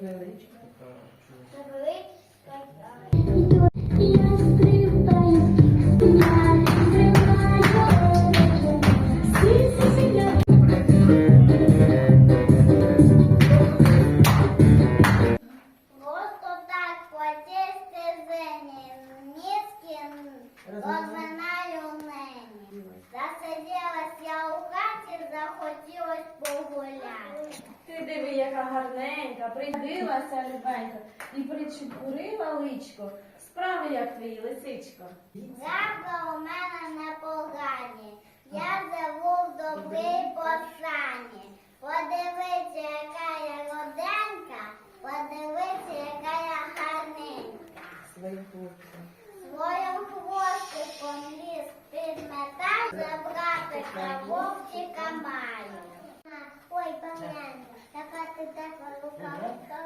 Village. Захотілось погуляти. Ти диви, яка гарненька, придилася любенька і причепурила личко. Справи як твої лисичко. Завтра у мене непогані. Я живу в добрій посані. Подивися, яка я роденька, подивися, яка я гарненька. Своїм вовчика маю. Ой, пам'ятаю, така ти тепла рукавичка,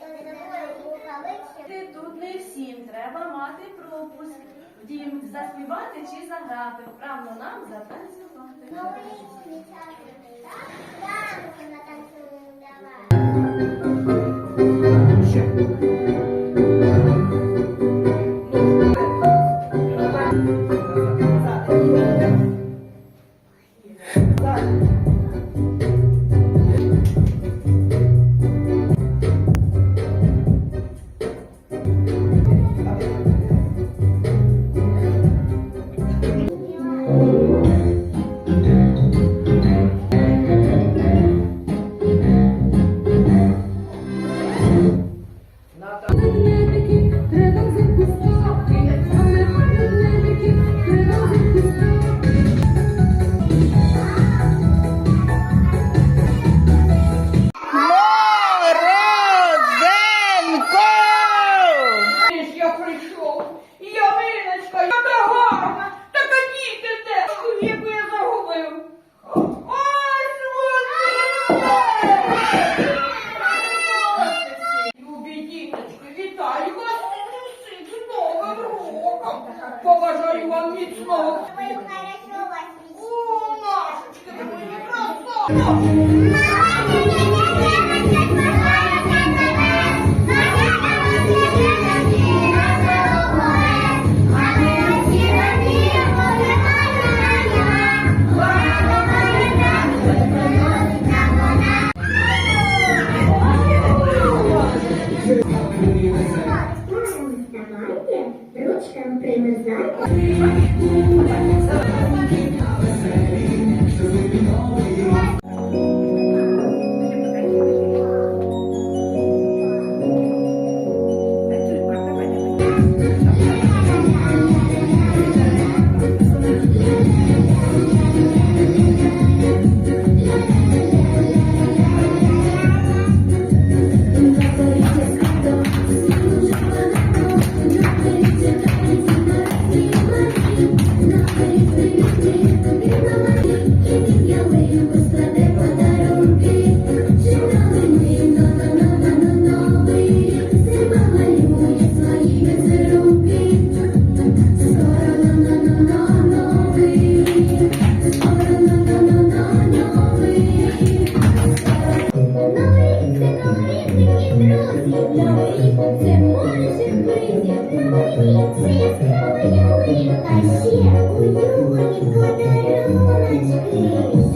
то забула рукавички. Ти тут не всім треба мати пропуск. В дім заспівати чи заграти, вправно нам затанцювати. Новорічні часи, так? Ранку яку я загубив. Ось вам міцного. О. Машечки, ви мої красавці. Ручкам примерзай. Це ялинка, ще у юні подаруночки.